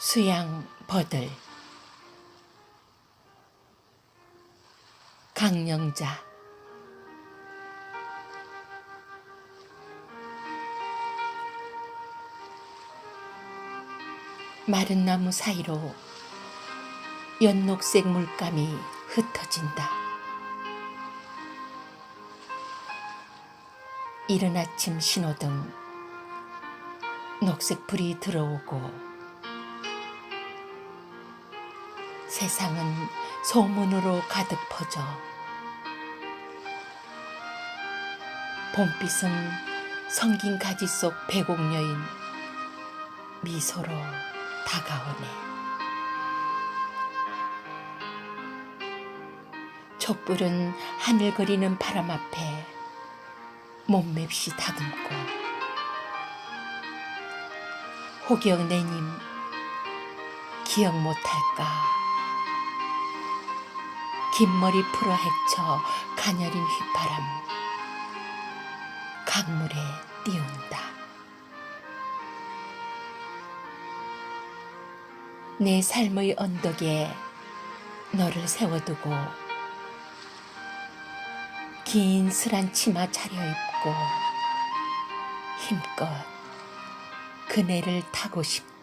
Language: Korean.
수양 버들 강령자 마른 나무 사이로 연녹색 물감이 흩어진다. 이른 아침 신호등 녹색 불이 들어오고 세상은 소문으로 가득 퍼져 봄빛은 성긴 가지 속 배곡여인 미소로 다가오네. 촛불은 하늘거리는 바람 앞에 몸맵시 다듬고 호기역 내님 기억 못할까 긴 머리 풀어 헤쳐 가녀린 휘파람 강물에 띄운다 내 삶의 언덕에 너를 세워두고 긴 스란 치마 차려입고 힘껏 그네를 타고 싶다.